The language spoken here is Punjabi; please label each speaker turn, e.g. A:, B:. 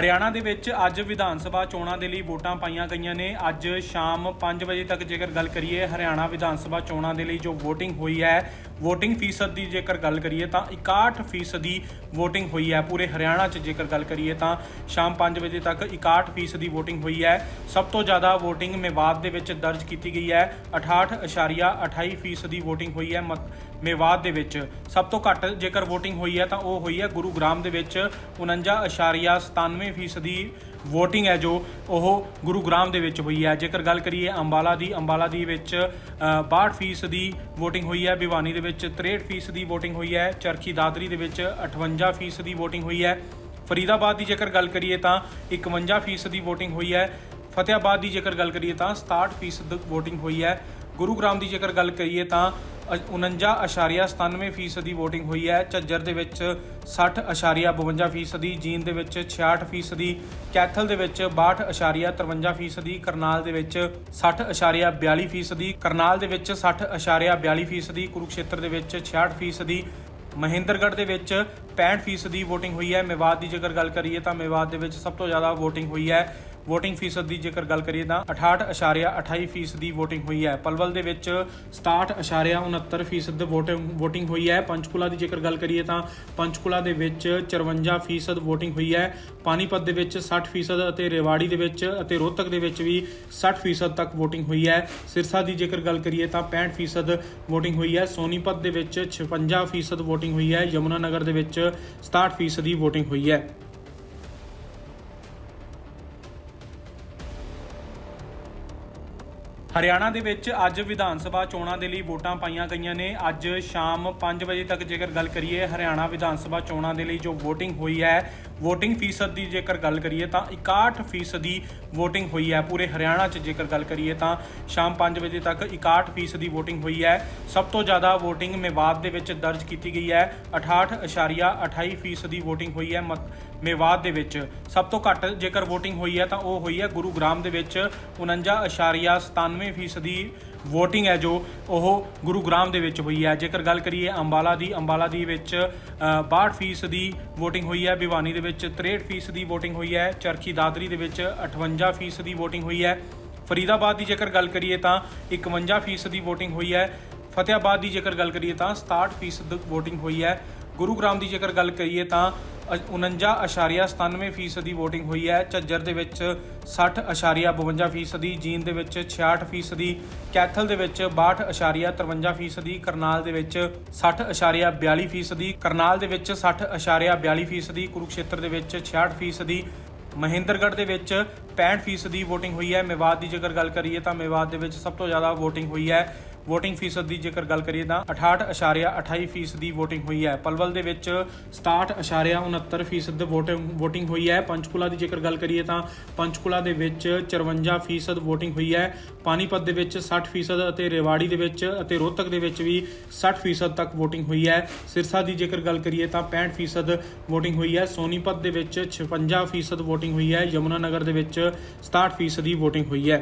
A: ਹਰਿਆਣਾ ਦੇ ਵਿੱਚ ਅੱਜ ਵਿਧਾਨ ਸਭਾ ਚੋਣਾਂ ਦੇ ਲਈ ਵੋਟਾਂ ਪਾਈਆਂ ਗਈਆਂ ਨੇ। ਅੱਜ ਸ਼ਾਮ 5 ਵਜੇ ਤੱਕ ਜੇਕਰ ਗੱਲ ਕਰੀਏ, ਹਰਿਆਣਾ ਵਿਧਾਨ ਸਭਾ ਚੋਣਾਂ ਦੇ ਲਈ ਜੋ VOTING ਹੋਈ ਹੈ VOTING ਫੀਸਦ ਦੀ ਜੇਕਰ ਗੱਲ ਕਰੀਏ ਤਾਂ 61 ਫੀਸਦੀ VOTING ਹੋਈ ਹੈ। ਪੂਰੇ ਹਰਿਆਣਾ 'ਚ ਜੇਕਰ ਗੱਲ ਕਰੀਏ ਤਾਂ ਸ਼ਾਮ 5 ਵਜੇ ਤੱਕ 61 ਫੀਸਦੀ VOTING ਹੋਈ ਹੈ। ਸਭ ਤੋਂ ਜ਼ਿਆਦਾ VOTING ਮੇਵਾਤ ਦੇ ਵਿੱਚ ਦਰਜ ਕੀਤੀ ਗਈ ਹੈ। 68.28 ਫੀਸਦੀ VOTING ਹੋਈ ਹੈ ਮਤ- ਮੇਵਾਤ ਦੇ ਵਿੱਚ। ਸਭ ਤੋਂ ਘੱਟ ਜੇਕਰ VOTING ਹੋਈ ਹੈ ਤਾਂ ਉਹ ਹੋਈ ਹੈ ਗੁਰੂਗ੍ਰਾਮ ਦੇ ਵਿੱਚ। 49.97 ਫੀਸਦੀ VOTING ਹੈ ਜੋ ਉਹ ਗੁਰੂਗ੍ਰਾਮ ਦੇ ਵਿੱਚ ਹੋਈ ਹੈ। ਜੇਕਰ ਗੱਲ ਕਰੀਏ ਅੰਬਾਲਾ ਦੀ ਅੰਬਾਲਾ ਦੀ ਵਿੱਚ ਅ, 62 ਫੀਸਦੀ VOTING ਹੋਈ ਹੈ। ਭਿਵਾਨੀ ਦੇ ਵਿੱਚ 63 ਫੀਸਦੀ VOTING ਹੋਈ ਹੈ। ਚਰਖੀ ਦਾਦਰੀ ਦੇ ਵਿੱਚ 58 ਫੀਸਦੀ VOTING ਹੋਈ ਹੈ। ਫਰੀਦਾਬਾਦ ਦੀ ਜੇਕਰ ਗੱਲ ਕਰੀਏ ਤਾਂ 51 ਫੀਸਦੀ VOTING ਹੋਈ ਹੈ। ਫਤਿਆਬਾਦ ਦੀ ਜੇਕਰ ਗੱਲ ਕਰੀਏ ਤਾਂ 67 ਫੀਸਦ VOTING ਹੋਈ ਹੈ। ਗੁਰੂਗ੍ਰਾਮ ਦੀ ਜੇਕਰ ਗੱਲ ਕਰੀਏ ਤਾਂ 49.97 ਫੀਸਦੀ VOTING ਹੋਈ ਹੈ। ਝੱਜਰ ਦੇ ਵਿੱਚ 60.52 ਫੀਸਦੀ ਜੀਨ ਦੇ ਵਿੱਚ 66 ਫੀਸਦੀ, ਕੈਥਲ ਦੇ ਵਿੱਚ 62.53 ਫੀਸਦੀ, ਕਰਨਾਲ ਦੇ ਵਿੱਚ 60.42 ਫੀਸਦੀ, ਕਰਨਾਲ ਦੇ ਵਿੱਚ 60.42 ਫੀਸਦੀ, ਕੁਰੂਕਸ਼ੇਤਰ ਦੇ ਵਿੱਚ 66 ਫੀਸਦੀ, ਮਹਿੰਦਰਗੜ੍ਹ ਦੇ ਵਿੱਚ 65 ਫੀਸਦੀ VOTING ਹੋਈ ਹੈ। ਮੇਵਾਤ ਦੀ ਜੇਕਰ ਗੱਲ ਕਰੀਏ ਤਾਂ ਮੇਵਾਤ ਦੇ ਵਿੱਚ ਸਭ ਤੋਂ ਜ਼ਿਆਦਾ VOTING ਹੋਈ ਹੈ। VOTING ਫੀਸਦ ਦੀ ਜੇਕਰ ਗੱਲ ਕਰੀਏ ਤਾਂ 68.28 ਫੀਸਦੀ VOTING ਹੋਈ ਹੈ। ਪਲਵਲ ਦੇ ਵਿੱਚ 67.69 ਫੀਸਦ VOTING VOTING ਹੋਈ ਹੈ। ਪੰਚਕੂਲਾ ਦੀ ਜੇਕਰ ਗੱਲ ਕਰੀਏ ਤਾਂ ਪੰਚਕੂਲਾ ਦੇ ਵਿੱਚ 54 ਫੀਸਦ VOTING ਹੋਈ ਹੈ। ਪਾਨੀਪਤ ਦੇ ਵਿੱਚ 60 ਫੀਸਦ ਅਤੇ ਰੇਵਾੜੀ ਦੇ ਵਿੱਚ ਅਤੇ ਰੋਹਤਕ ਦੇ ਵਿੱਚ ਵੀ 60 ਫੀਸਦ ਤੱਕ VOTING ਹੋਈ ਹੈ। ਸਿਰਸਾ ਦੀ ਜੇਕਰ ਗੱਲ ਕਰੀਏ ਤਾਂ 65 ਫੀਸਦ VOTING ਹੋਈ ਹੈ। ਸੋਨੀਪਤ ਦੇ ਵਿੱਚ 56 ਫੀਸਦ VOTING ਹੋਈ ਹੈ। ਯਮੁਨਾ ਨਗਰ ਦੇ ਵਿੱਚ 67 ਫੀਸਦੀ VOTING ਹੋਈ ਹੈ। ਹਰਿਆਣਾ ਦੇ ਵਿੱਚ ਅੱਜ ਵਿਧਾਨ ਸਭਾ ਚੋਣਾਂ ਦੇ ਲਈ ਵੋਟਾਂ ਪਾਈਆਂ ਗਈਆਂ ਨੇ। ਅੱਜ ਸ਼ਾਮ 5 ਵਜੇ ਤੱਕ ਜੇਕਰ ਗੱਲ ਕਰੀਏ, ਹਰਿਆਣਾ ਵਿਧਾਨ ਸਭਾ ਚੋਣਾਂ ਦੇ ਲਈ ਜੋ VOTING ਹੋਈ ਹੈ VOTING ਫੀਸਦ ਦੀ ਜੇਕਰ ਗੱਲ ਕਰੀਏ ਤਾਂ 61 ਫੀਸਦੀ VOTING ਹੋਈ ਹੈ। ਪੂਰੇ ਹਰਿਆਣਾ 'ਚ ਜੇਕਰ ਗੱਲ ਕਰੀਏ ਤਾਂ ਸ਼ਾਮ 5 ਵਜੇ ਤੱਕ 61 ਫੀਸਦੀ VOTING ਹੋਈ ਹੈ। ਸਭ ਤੋਂ ਜ਼ਿਆਦਾ VOTING ਮੇਵਾਤ ਦੇ ਵਿੱਚ ਦਰਜ ਕੀਤੀ ਗਈ ਹੈ। 68.28 ਫੀਸਦੀ VOTING ਹੋਈ ਹੈ ਮਤ- ਮੇਵਾਤ ਦੇ ਵਿੱਚ। ਸਭ ਤੋਂ ਘੱਟ ਜੇਕਰ VOTING ਹੋਈ ਹੈ ਤਾਂ ਉਹ ਹੋਈ ਹੈ ਗੁਰੂਗ੍ਰਾਮ ਦੇ ਵਿੱਚ। 49.97 ਫੀਸਦੀ VOTING ਹੈ ਜੋ ਉਹ ਗੁਰੂਗ੍ਰਾਮ ਦੇ ਵਿੱਚ ਹੋਈ ਹੈ। ਜੇਕਰ ਗੱਲ ਕਰੀਏ ਅੰਬਾਲਾ ਦੀ ਅੰਬਾਲਾ ਦੀ ਵਿੱਚ ਅ, 62 ਫੀਸਦੀ VOTING ਹੋਈ ਹੈ। ਭਿਵਾਨੀ ਦੇ ਵਿੱਚ 63 ਫੀਸਦੀ VOTING ਹੋਈ ਹੈ। ਚਰਖੀ ਦਾਦਰੀ ਦੇ ਵਿੱਚ 58 ਫੀਸਦੀ VOTING ਹੋਈ ਹੈ। ਫਰੀਦਾਬਾਦ ਦੀ ਜੇਕਰ ਗੱਲ ਕਰੀਏ ਤਾਂ 51 ਫੀਸਦੀ VOTING ਹੋਈ ਹੈ। ਫਤਿਆਬਾਦ ਦੀ ਜੇਕਰ ਗੱਲ ਕਰੀਏ ਤਾਂ 67 ਫੀਸਦ VOTING ਹੋਈ ਹੈ। ਗੁਰੂਗ੍ਰਾਮ ਦੀ ਜੇਕਰ ਗੱਲ ਕਰੀਏ ਤਾਂ 49.97 ਫੀਸਦੀ VOTING ਹੋਈ ਹੈ। ਝੱਜਰ ਦੇ ਵਿੱਚ 60.52 ਫੀਸਦੀ ਜੀਨ ਦੇ ਵਿੱਚ 66 ਫੀਸਦੀ, ਕੈਥਲ ਦੇ ਵਿੱਚ 62.53 ਫੀਸਦੀ, ਕਰਨਾਲ ਦੇ ਵਿੱਚ 60.42 ਫੀਸਦੀ, ਕਰਨਾਲ ਦੇ ਵਿੱਚ 60.42 ਫੀਸਦੀ, ਕੁਰੂਕਸ਼ੇਤਰ ਦੇ ਵਿੱਚ 66 ਫੀਸਦੀ, ਮਹਿੰਦਰਗੜ੍ਹ ਦੇ ਵਿੱਚ 65 ਫੀਸਦੀ VOTING ਹੋਈ ਹੈ। ਮੇਵਾਤ ਦੀ ਜੇਕਰ ਗੱਲ ਕਰੀਏ ਤਾਂ ਮੇਵਾਤ ਦੇ ਵਿੱਚ ਸਭ ਤੋਂ ਜ਼ਿਆਦਾ VOTING ਹੋਈ ਹੈ। VOTING ਫੀਸਦ ਦੀ ਜੇਕਰ ਗੱਲ ਕਰੀਏ ਤਾਂ 68.28 ਫੀਸਦੀ VOTING ਹੋਈ ਹੈ। ਪਲਵਲ ਦੇ ਵਿੱਚ 67.69 ਫੀਸਦ VOTING VOTING ਹੋਈ ਹੈ। ਪੰਚਕੂਲਾ ਦੀ ਜੇਕਰ ਗੱਲ ਕਰੀਏ ਤਾਂ ਪੰਚਕੂਲਾ ਦੇ ਵਿੱਚ 54 ਫੀਸਦ VOTING ਹੋਈ ਹੈ। ਪਾਨੀਪਤ ਦੇ ਵਿੱਚ 60 ਫੀਸਦ ਅਤੇ ਰੇਵਾੜੀ ਦੇ ਵਿੱਚ ਅਤੇ ਰੋਹਤਕ ਦੇ ਵਿੱਚ ਵੀ 60 ਫੀਸਦ ਤੱਕ VOTING ਹੋਈ ਹੈ। ਸਿਰਸਾ ਦੀ ਜੇਕਰ ਗੱਲ ਕਰੀਏ ਤਾਂ 65 ਫੀਸਦ VOTING ਹੋਈ ਹੈ। ਸੋਨੀਪਤ ਦੇ ਵਿੱਚ 56 ਫੀਸਦ VOTING ਹੋਈ ਹੈ। ਯਮੁਨਾ ਨਗਰ ਦੇ ਵਿੱਚ 67 ਫੀਸਦੀ VOTING ਹੋਈ ਹੈ।